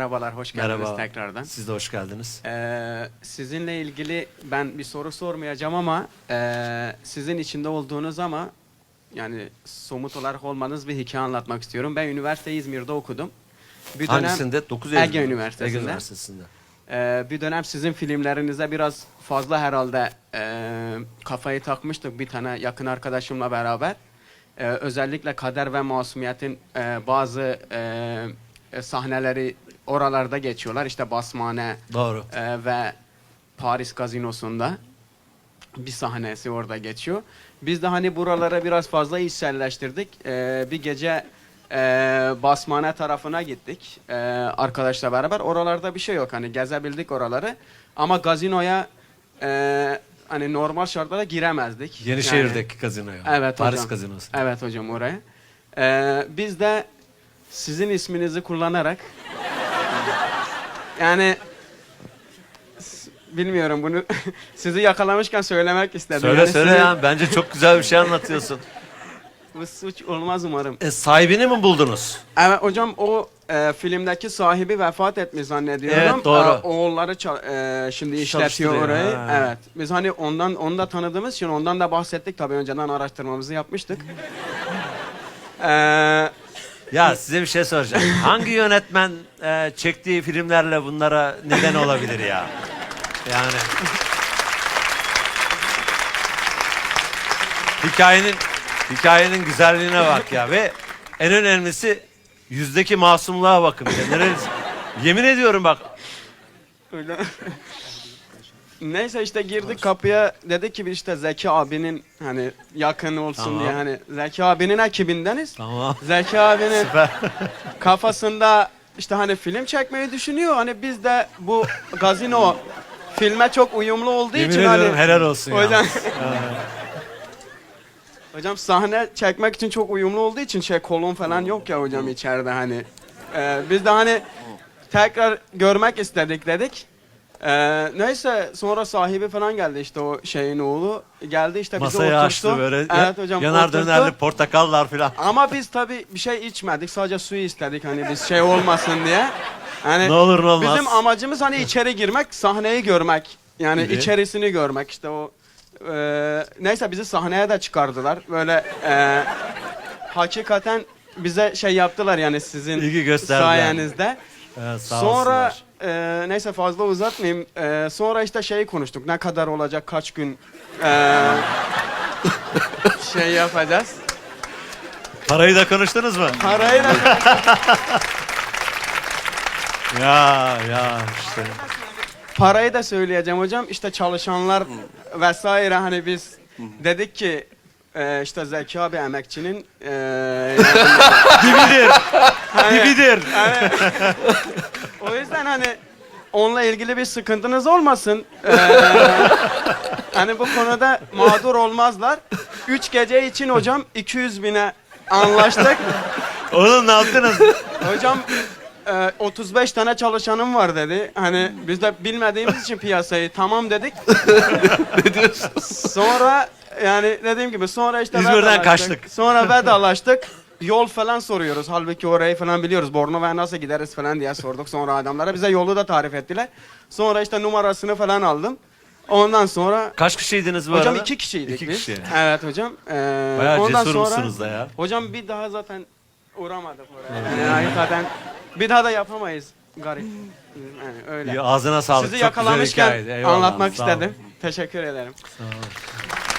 Merhabalar, hoş geldiniz Merhaba. tekrardan. Siz de hoş geldiniz. Ee, sizinle ilgili ben bir soru sormayacağım ama e, sizin içinde olduğunuz ama yani somut olarak olmanız bir hikaye anlatmak istiyorum. Ben üniversite İzmir'de okudum. Bir dönem Hangisinde? 9 Ege Eylül'de. Üniversitesi'nde. Ege Üniversitesi'nde. e, bir dönem sizin filmlerinize biraz fazla herhalde e, kafayı takmıştık bir tane yakın arkadaşımla beraber. E, özellikle Kader ve Masumiyet'in e, bazı e, e, sahneleri oralarda geçiyorlar. İşte Basmane, Doğru. ee, ve Paris gazinosunda bir sahnesi orada geçiyor. Biz de hani buralara biraz fazla içselleştirdik. Ee, bir gece e, Basmane tarafına gittik e, arkadaşla beraber. Oralarda bir şey yok hani gezebildik oraları. Ama gazinoya e, hani normal şartlarda giremezdik. Yenişehir'deki gazinoya. Evet Paris hocam. gazinosu. Evet hocam oraya. Ee, biz de sizin isminizi kullanarak yani bilmiyorum bunu sizi yakalamışken söylemek istedim. Söyle Yani söyle sizin- ya. Bence çok güzel bir şey anlatıyorsun. Bu suç olmaz umarım. E, sahibini mi buldunuz? Evet hocam o e, filmdeki sahibi vefat etmiş zannediyorum. Evet, doğru. E, oğulları e, şimdi işletiyor orayı. ha. Evet. Biz hani ondan onu da tanıdığımız için ondan da bahsettik tabii önceden araştırmamızı yapmıştık. Eee Ya size bir şey soracağım. Hangi yönetmen e, çektiği filmlerle bunlara neden olabilir ya? Yani hikayenin hikayenin güzelliğine bak ya ve en önemlisi yüzdeki masumluğa bakın. Ya. Yemin ediyorum bak Öyle. Neyse işte girdik kapıya dedik ki işte Zeki abinin hani yakın olsun Tamam. diye hani Zeki abinin ekibindeniz. Tamam. Zeki abinin kafasında işte hani film çekmeyi düşünüyor. Hani biz de bu gazino filme çok uyumlu olduğu Yemin için ediyorum hani helal olsun ya. hocam hocam sahne çekmek için çok uyumlu olduğu için şey kolon falan yok ya hocam içeride hani. Ee, biz de hani tekrar görmek istedik dedik. Ee, neyse sonra sahibi falan geldi işte o şeyin oğlu. Geldi işte bizi Masayı oturttu. açtı böyle. Evet hocam Yanar oturttu. dönerli portakallar filan. Ama biz tabi bir şey içmedik. Sadece suyu istedik hani biz şey olmasın diye. Hani Ne olur ne olmaz. Bizim amacımız hani içeri girmek, sahneyi görmek. Yani Gibi. içerisini görmek. İşte o e, neyse bizi sahneye de çıkardılar. Böyle e, hakikaten bize şey yaptılar yani sizin İlgi gösterdiler. sayenizde. Evet, sağ Sonra olsunlar. e, neyse fazla uzatmayayım. E, sonra işte şey konuştuk. Ne kadar olacak, kaç gün e, şey yapacağız. Parayı da konuştunuz mu? Parayı da ya ya işte. Parayı da söyleyeceğim hocam. İşte çalışanlar vesaire hani biz dedik ki e, işte Zeki abi emekçinin e, Gibidir. hani- Gibidir. o yüzden hani onunla ilgili bir sıkıntınız olmasın. E, hani bu konuda mağdur olmazlar. Üç gece için hocam 200 bine anlaştık. Oğlum ne yaptınız? Hocam e, 35 tane çalışanım var dedi. Hani biz de bilmediğimiz için piyasayı tamam dedik. ne diyorsun? Sonra yani dediğim gibi sonra işte İzmir'den vedalaştık. kaçtık. Sonra vedalaştık. Yol falan soruyoruz. Halbuki orayı falan biliyoruz. Bornova'ya nasıl gideriz falan diye sorduk sonra adamlara. Bize yolu da tarif ettiler. Sonra işte numarasını falan aldım. Ondan sonra Kaç kişiydiniz bu hocam arada? iki kişiydik İki biz. kişi. Evet hocam. Ee, Bayağı ondan cesurmuşsunuz sonra da ya. hocam bir daha zaten uğramadık oraya. Yani hakikaten bir daha da yapamayız garip. Yani öyle. İyi, ağzına sağlık. Sizi Çok güzel yakalamışken hikayeydi. Eyvallah, anlatmak sağ olun. istedim. Teşekkür ederim.